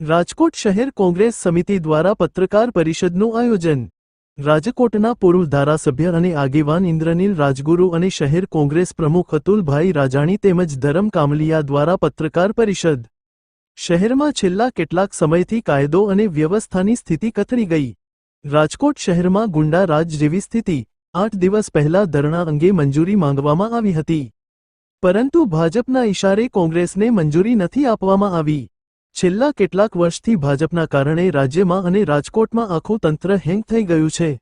રાજકોટ શહેર કોંગ્રેસ સમિતિ દ્વારા પત્રકાર પરિષદનું આયોજન. રાજકોટના પૂર્વ ધારાસભ્ય અને આગેવાન ઇન્દ્રનીલ રાજગુરુ અને શહેર કોંગ્રેસ પ્રમુખ અતુલભાઈ રાજાણી તેમજ ધરમ કામલિયા દ્વારા પત્રકાર પરિષદ. શહેરમાં છેલ્લા કેટલાક સમયથી કાયદો અને વ્યવસ્થાની સ્થિતિ કથળી ગઈ. રાજકોટ શહેરમાં ગુંડા રાજ જેવી સ્થિતિ, આઠ દિવસ પહેલા ધરણા અંગે મંજૂરી માંગવામાં આવી હતી. પરંતુ ભાજપના ઇશારે કોંગ્રેસને મંજૂરી નથી આપવામાં આવી. છેલ્લા કેટલાક વર્ષથી ભાજપના કારણે રાજ્યમાં અને રાજકોટમાં આખું તંત્ર હેંગ થઈ ગયું છે.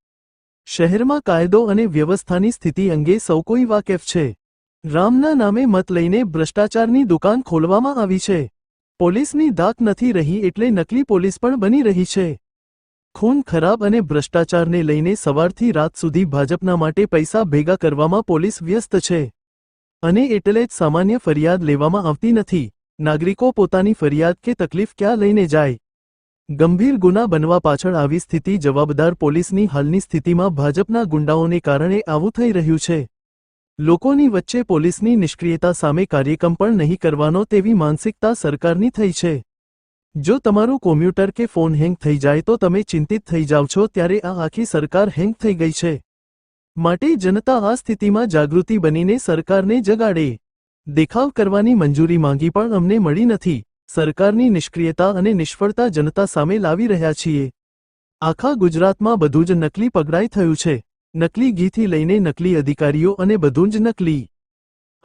શહેરમાં કાયદો અને વ્યવસ્થાની સ્થિતિ અંગે સૌ કોઈ વાકેફ છે. રામના નામે મત લઈને ભ્રષ્ટાચારની દુકાન ખોલવામાં આવી છે. પોલીસની દાક નથી રહી એટલે નકલી પોલીસ પણ બની રહી છે. ખૂન ખરાબ અને ભ્રષ્ટાચારને લઈને સવારથી રાત સુધી ભાજપના માટે પૈસા ભેગા કરવામાં પોલીસ વ્યસ્ત છે. અને એટલે જ સામાન્ય ફરિયાદ લેવામાં આવતી નથી. નાગરિકો પોતાની ફરિયાદ કે તકલીફ ક્યાં લઈને જાય? ગંભીર ગુના બનવા પાછળ આવી સ્થિતિ જવાબદાર પોલીસની હાલની સ્થિતિમાં ભાજપના ગુંડાઓને કારણે આવું થઈ રહ્યું છે. લોકોની વચ્ચે પોલીસની નિષ્ક્રિયતા સામે કાર્યક્રમ પણ નહીં કરવાનો તેવી માનસિકતા સરકારની થઈ છે. જો તમારું કોમ્પ્યુટર કે ફોન હેંગ થઈ જાય તો તમે ચિંતિત થઈ જાઓ છો ત્યારે આ આખી સરકાર હેંગ થઈ ગઈ છે. માટે જનતા આ સ્થિતિમાં જાગૃતિ બનીને સરકારને જગાડે. દેખાવ કરવાની મંજૂરી માંગી પણ અમને મળી નથી. સરકારની નિષ્ક્રિયતા અને નિષ્ફળતા જનતા સામે લાવી રહ્યા છીએ. આખા ગુજરાતમાં બધું જ નકલી પગડાઈ થયું છે. નકલી ઘીથી લઈને નકલી અધિકારીઓ અને બધું જ નકલી.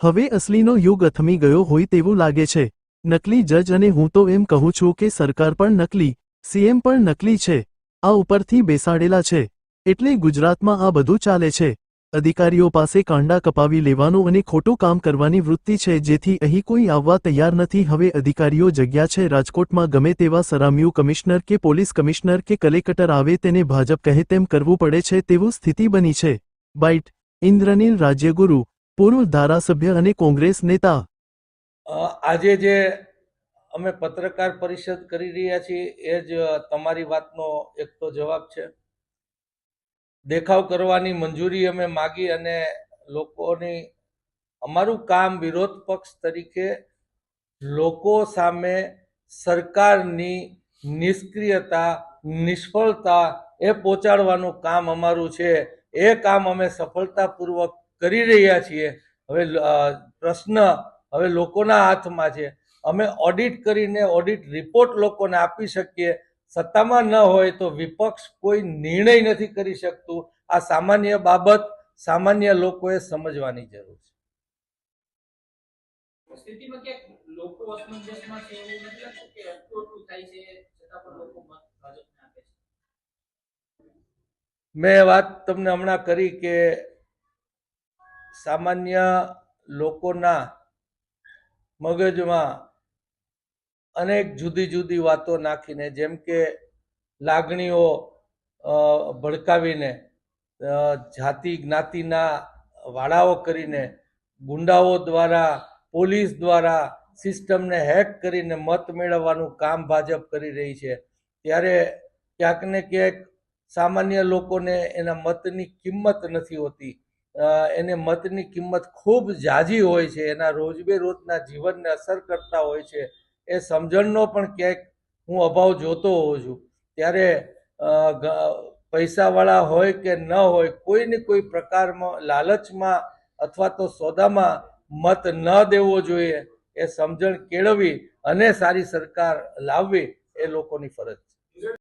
હવે અસલીનો યુગ અથમી ગયો હોય તેવું લાગે છે. નકલી જજ અને હું તો એમ કહું છું કે સરકાર પણ નકલી, સીએમ પણ નકલી છે. આ ઉપરથી બેસાડેલા છે. એટલે ગુજરાતમાં આ બધું ચાલે છે. અધિકારીઓ પાસે કાંડા કપાવી લેવાનું અને ખોટું કામ કરવાની વૃત્તિ છે જેથી અહીં કોઈ આવવા તૈયાર નથી. હવે અધિકારીઓ જગ્યા છે રાજકોટમાં ગમે તેવા સરામ્યુ કમિશનર કે પોલીસ કમિશનર કે કલેક્ટર આવે તેને ભાજપ કહે તેમ કરવું પડે છે તેવું સ્થિતિ બની છે. બાઇટ, ઇન્દ્રનીલ રાજ્યગુરુ, પૂર્વ ધારાસભ્ય અને કોંગ્રેસ નેતા. આજે જે અમે પત્રકાર પરિષદ કરી રહ્યા છીએ એ જ તમારી વાતનો એક તો જવાબ છે. દેખાવ કરવાની મંજૂરી અમે માગી અને લોકોની, અમારું કામ વિરોધ પક્ષ તરીકે લોકો સામે સરકારની નિષ્ક્રિયતા, નિષ્ફળતા એ પહોંચાડવાનું કામ અમારું છે. એ કામ અમે સફળતાપૂર્વક કરી રહ્યા છીએ. હવે પ્રશ્ન હવે લોકોના હાથમાં છે. અમે ઓડિટ કરીને ઓડિટ રિપોર્ટ લોકોને આપી શકીએ. સત્તામાં ન હોય તો વિપક્ષ કોઈ નિર્ણય નથી કરી શકતું. આ સામાન્ય બાબત સામાન્ય લોકોએ સમજવાની જરૂર છે. મેં વાત તમને હમણાં કરી કે સામાન્ય લોકોના મગજમાં અનેક જુદી જુદી વાતો નાખીને, જેમ કે લાગણીઓ ભડકાવીને જાતિ જ્ઞાતિના વાળાઓ કરીને, ગુંડાઓ દ્વારા, પોલીસ દ્વારા સિસ્ટમને હેક કરીને મત મેળવવાનું કામ ભાજપ કરી રહી છે. ત્યારે ક્યાંક ને ક્યાંક સામાન્ય લોકોને એના મતની કિંમત નથી હોતી. એને મતની કિંમત ખૂબ ઝાઝી હોય છે. એના રોજબે રોજના જીવનને અસર કરતા હોય છે. એ સમજણનો પણ ક્યાંક હું અભાવ જોતો હોઉં છું. ત્યારે પૈસાવાળા હોય કે ન હોય, કોઈને કોઈ પ્રકારમાં લાલચમાં અથવા તો સોદામાં મત ન દેવો જોઈએ. એ સમજણ કેળવી અને સારી સરકાર લાવવી એ લોકોની ફરજ